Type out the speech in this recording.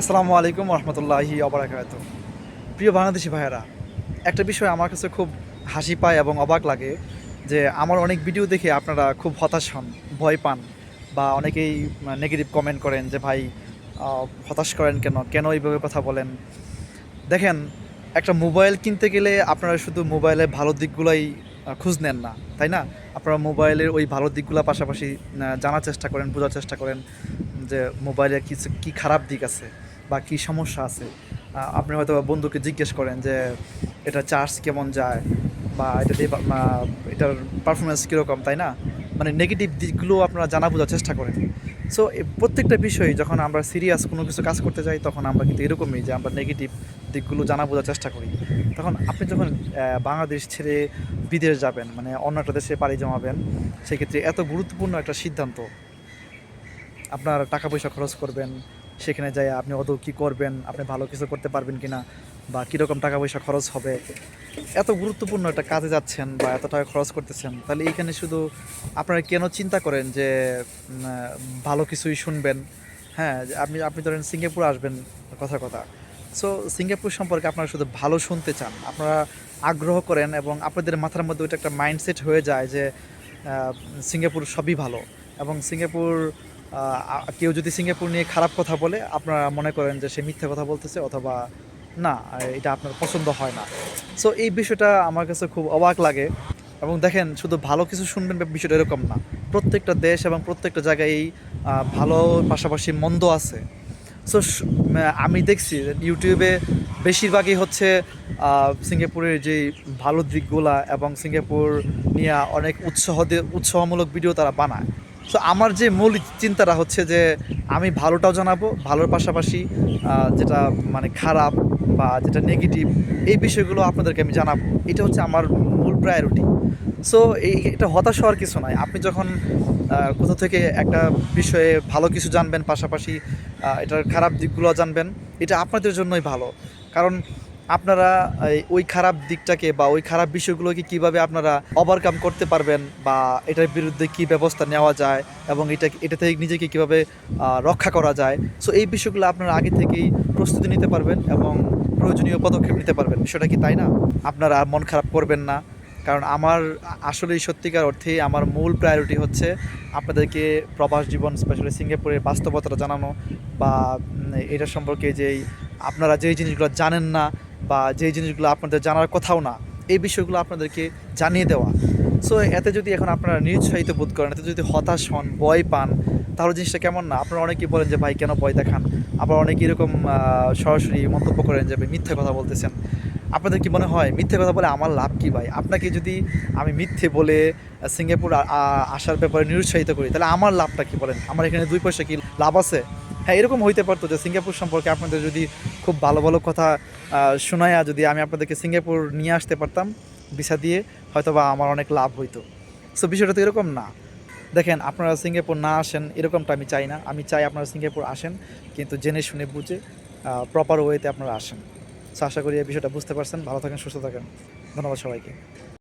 আসসালামু আলাইকুম রহমতুল্লাহি অবরাকাত প্রিয় বাংলাদেশি ভাইয়েরা, একটা বিষয় আমার কাছে খুব হাসি পায় এবং অবাক লাগে যে আমার অনেক ভিডিও দেখে আপনারা খুব হতাশ হন, ভয় পান বা অনেকেই নেগেটিভ কমেন্ট করেন যে, ভাই হতাশ করেন কেন? কেন এইভাবে কথা বলেন? দেখেন, একটা মোবাইল কিনতে গেলে আপনারা শুধু মোবাইলের ভালো দিকগুলোই খোঁজ নেন না, তাই না? আপনারা মোবাইলের ওই ভালো দিকগুলো পাশাপাশি জানার চেষ্টা করেন, বোঝার চেষ্টা করেন যে, মোবাইলের কিছু কী খারাপ দিক আছে। বা কী সমস্যা আছে আপনি হয়তো বন্ধুকে জিজ্ঞেস করেন যে এটা চার্জ কেমন যায় বা এটা এটার পারফরমেন্স কীরকম, তাই না? মানে নেগেটিভ দিকগুলো আপনারা জানা বোঝার চেষ্টা করেন। সো প্রত্যেকটা বিষয়ে যখন আমরা সিরিয়াস কোনো কিছু কাজ করতে যাই, তখন আমরা কিন্তু এরকমই যে আমরা নেগেটিভ দিকগুলো জানা বোঝার চেষ্টা করি। তখন আপনি যখন বাংলাদেশ ছেড়ে বিদেশ যাবেন মানে অন্য একটা দেশে পাড়ি জমাবেন, সেক্ষেত্রে এত গুরুত্বপূর্ণ একটা সিদ্ধান্ত, আপনার টাকা পয়সা খরচ করবেন সেখানে যাই আপনি অত কী করবেন, আপনি ভালো কিছু করতে পারবেন কিনা, বা কীরকম টাকা পয়সা খরচ হবে, এত গুরুত্বপূর্ণ একটা কাজে যাচ্ছেন বা এত টাকা খরচ করতেছেন, তাহলে এইখানে শুধু আপনারা কেন চিন্তা করেন যে ভালো কিছুই শুনবেন? হ্যাঁ আপনি আপনি ধরেন সিঙ্গাপুর আসবেন কথা কথা। সো সিঙ্গাপুর সম্পর্কে আপনারা শুধু ভালো শুনতে চান, আপনারা আগ্রহ করেন এবং আপনাদের মাথার মধ্যে ওইটা একটা মাইন্ডসেট হয়ে যায় যে সিঙ্গাপুর সবই ভালো এবং সিঙ্গাপুর কেউ যদি সিঙ্গাপুর নিয়ে খারাপ কথা বলে, আপনারা মনে করেন যে সে মিথ্যা কথা বলতেছে অথবা না, এটা আপনার পছন্দ হয় না। সো এই বিষয়টা আমার কাছে খুব অবাক লাগে এবং দেখেন, শুধু ভালো কিছু শুনবেন বিষয়টা এরকম না। প্রত্যেকটা দেশ এবং প্রত্যেকটা জায়গায় ভালো, পাশাপাশি মন্দ আছে। সো আমি দেখছি ইউটিউবে বেশিরভাগই হচ্ছে সিঙ্গাপুরের যে ভালো দিকগুলা এবং সিঙ্গাপুর নিয়ে অনেক উৎসাহ উৎসাহমূলক ভিডিও তারা বানায়। সো আমার যে মূল চিন্তাটা হচ্ছে যে আমি ভালোটাও জানাব, ভালোর পাশাপাশি যেটা মানে খারাপ বা যেটা নেগেটিভ এই বিষয়গুলো আপনাদেরকে আমি জানাব। এটা হচ্ছে আমার মূল প্রায়োরিটি সো এই এটা হতাশ হওয়ার কিছু নয় আপনি যখন কোথাও থেকে একটা বিষয়ে ভালো কিছু জানবেন, পাশাপাশি এটার খারাপ দিকগুলো জানবেন, এটা আপনাদের জন্যই ভালো। কারণ আপনারা ওই খারাপ দিকটাকে বা ওই খারাপ বিষয়গুলোকে কীভাবে আপনারা ওভারকাম করতে পারবেন বা এটার বিরুদ্ধে কি ব্যবস্থা নেওয়া যায় এবং এটা এটা থেকে নিজেকে কীভাবে রক্ষা করা যায়। সো এই বিষয়গুলো আপনারা আগে থেকেই প্রস্তুতি নিতে পারবেন এবং প্রয়োজনীয় পদক্ষেপ নিতে পারবেন। বিষয়টা কি তাই না? আপনারা আর মন খারাপ করবেন না। কারণ আমার আসলেই সত্যিকার অর্থে আমার মূল প্রায়োরিটি হচ্ছে আপনাদেরকে প্রবাস জীবন স্পেশালি সিঙ্গাপুরের বাস্তবতাটা জানানো বা এটা সম্পর্কে যেই আপনারা যেই জিনিসগুলো জানেন না বা যেই জিনিসগুলো আপনাদের জানার কথাও না, এই বিষয়গুলো আপনাদেরকে জানিয়ে দেওয়া। সো এতে যদি এখন আপনারা নিরুৎসাহিত বোধ করেন, এতে যদি হতাশ হন, ভয় পান, তাহলে জিনিসটা কেমন না? আপনারা অনেকেই বলেন যে, ভাই, কেন ভয় দেখান? আবার অনেকে এরকম সরাসরি মন্তব্য করেন যে মিথ্যে কথা বলতেছেন। আপনাদের কি মনে হয়, মিথ্যে কথা বলে আমার লাভ কি, ভাই? আপনাকে যদি আমি মিথ্যে বলে সিঙ্গাপুর আসার ব্যাপারে নিরুৎসাহিত করি, তাহলে আমার লাভটা কি বলেন? আমার এখানে দুই পয়সা কি লাভ আছে? হ্যাঁ এরকম হইতে পারতো যে সিঙ্গাপুর সম্পর্কে আপনাদের যদি খুব ভালো ভালো কথা শোনায়া যদি আমি আপনাদেরকে সিঙ্গাপুর নিয়ে আসতে পারতাম, ভিসা দিয়ে হয়তো বা আমার অনেক লাভ হইতো। সো বিষয়টা তো এরকম না। দেখেন, আপনারা সিঙ্গাপুর না আসেন, এরকমটা আমি চাই না। আমি চাই আপনারা সিঙ্গাপুর আসেন, কিন্তু জেনে শুনে বুঝে প্রপার ওয়েতে আপনারা আসেন। সো আশা করি এই বিষয়টা বুঝতে পারছেন। ভালো থাকেন, সুস্থ থাকেন। ধন্যবাদ সবাইকে।